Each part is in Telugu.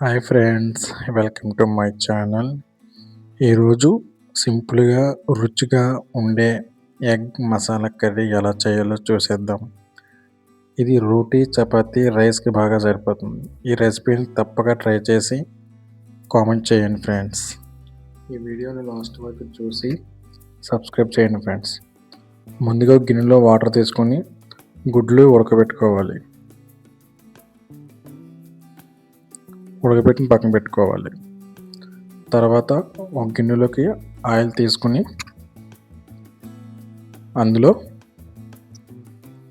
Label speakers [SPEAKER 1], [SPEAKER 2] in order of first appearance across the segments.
[SPEAKER 1] Hi friends welcome to my channel. ఈరోజు సింపుల్గా రుచిగా ఉండే ఎగ్ మసాలా కర్రీ ఎలా చేయాలో చూసేద్దాం. ఇది రోటీ చపాతి రైస్కి బాగా సరిపోతుంది. ఈ రెసిపీని తప్పక ట్రై చేసి కామెంట్ చేయండి ఫ్రెండ్స్. ఈ వీడియోని లాస్ట్ వరకు చూసి సబ్స్క్రైబ్ చేయండి ఫ్రెండ్స్. ముందుగా గిన్నెలో వాటర్ తీసుకొని గుడ్లు ఉడకబెట్టుకోవాలి. ఉడకబెట్టిన పక్కన పెట్టుకోవాలి. తర్వాత ఒక గిన్నెలోకి ఆయిల్ తీసుకుని అందులో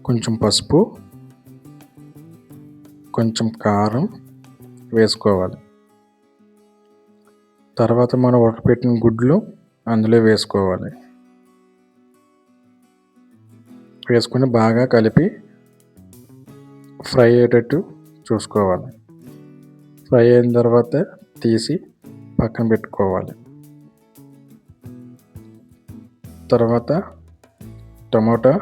[SPEAKER 1] కొంచెం పసుపు కొంచెం కారం వేసుకోవాలి. తర్వాత మనం ఉడకపెట్టిన గుడ్లు అందులో వేసుకోవాలి. వేసుకొని బాగా కలిపి ఫ్రై అయ్యేటట్టు చూసుకోవాలి. ఫ్రై అయిన తర్వాత తీసి పక్కన పెట్టుకోవాలి. తర్వాత టమాటా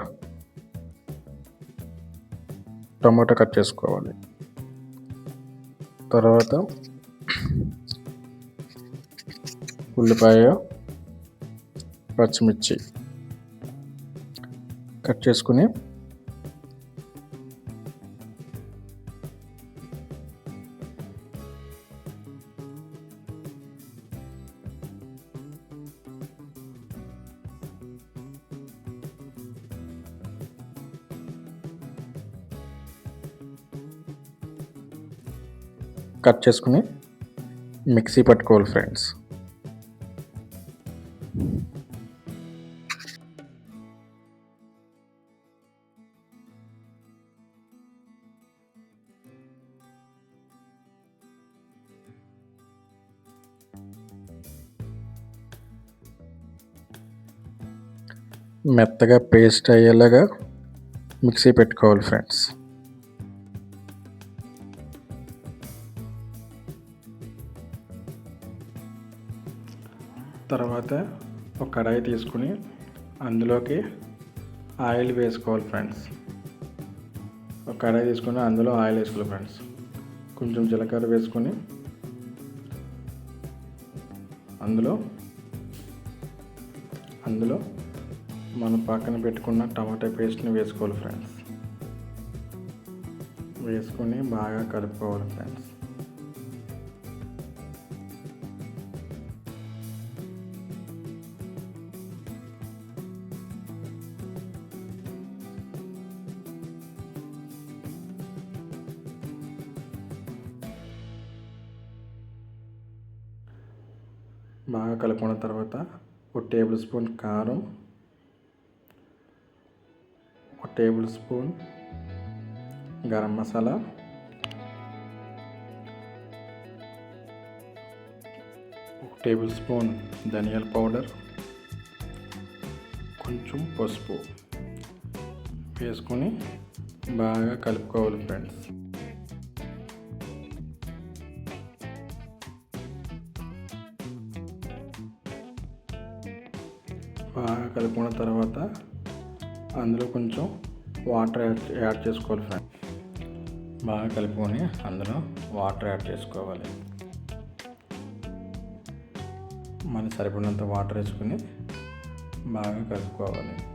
[SPEAKER 1] టమాటా కట్ చేసుకోవాలి. తర్వాత ఉల్లిపాయ పచ్చిమిర్చి కట్ చేసుకుని కట్ చేసుకుని మిక్సీ పట్టుకోవాలి ఫ్రెండ్స్. మెత్తగా పేస్ట్ అయ్యేలాగా మిక్సీ పెట్టుకోవాలి ఫ్రెండ్స్. తర్వాత ఒక కడాయి తీసుకుని అందులోకి ఆయిల్ వేసుకోవాలి ఫ్రెండ్స్. ఒక కడాయి తీసుకుని అందులో ఆయిల్ వేసుకోవాలి ఫ్రెండ్స్. కొంచెం జీలకర్ర వేసుకొని అందులో అందులో మనం పక్కన పెట్టుకున్న టమాటా పేస్ట్ని వేసుకోవాలి ఫ్రెండ్స్. వేసుకొని బాగా కలుపుకోవాలి ఫ్రెండ్స్. బాగా కలుపుకున్న తర్వాత ఒక టేబుల్ స్పూన్ కారం ఒక టేబుల్ స్పూన్ గరం మసాలా ఒక టేబుల్ స్పూన్ ధనియాల పౌడర్ కొంచెం పసుపు వేసుకొని బాగా కలుపుకోవాలి ఫ్రెండ్స్. బాగా కలుపుకున్న తర్వాత అందులో కొంచెం వాటర్ యాడ్ యాడ్ చేసుకోవాలి ఫ్రెండ్. బాగా కలుపుకొని అందులో వాటర్ యాడ్ చేసుకోవాలి. మనకి సరిపడినంత వాటర్ వేసుకొని బాగా కలుపుకోవాలి.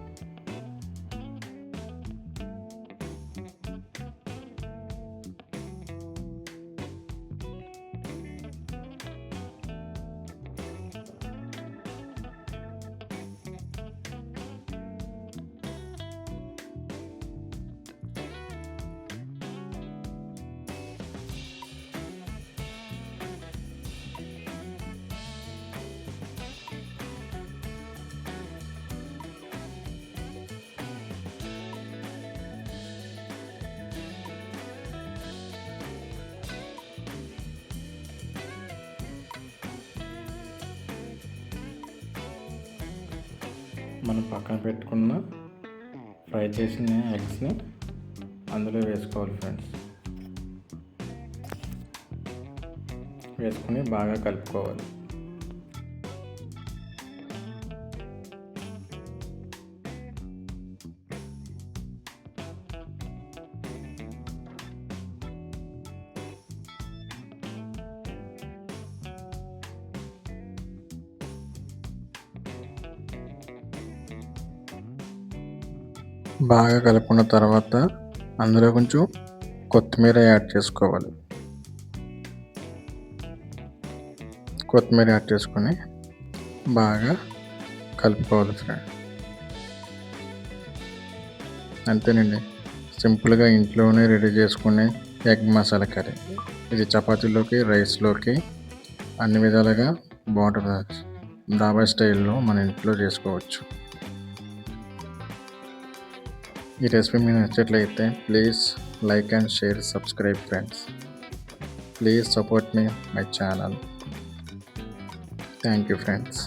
[SPEAKER 1] మనం పక్కన పెట్టుకున్న ఫ్రై చేసిన ఎగ్స్ని అందులో వేసుకోవాలి ఫ్రెండ్స్. వేసుకొని బాగా కలుపుకోవాలి. బాగా కలుపుకున్న తర్వాత అందులో కొంచెం కొత్తిమీర యాడ్ చేసుకోవాలి. కొత్తిమీర యాడ్ చేసుకొని బాగా కలుపుకోవాలి ఫ్రెండ్. అంతేనండి. సింపుల్గా ఇంట్లోనే రెడీ చేసుకునే ఎగ్ మసాలా కర్రీ. ఇది చపాతీలోకి రైస్లోకి అన్ని విధాలుగా బాగుంటుంది. దాబా స్టైల్లో మన ఇంట్లో చేసుకోవచ్చు. ఈ రెసిపీ మీకు నచ్చట్లయితే please like and share subscribe friends. Please support me my channel. Thank you friends.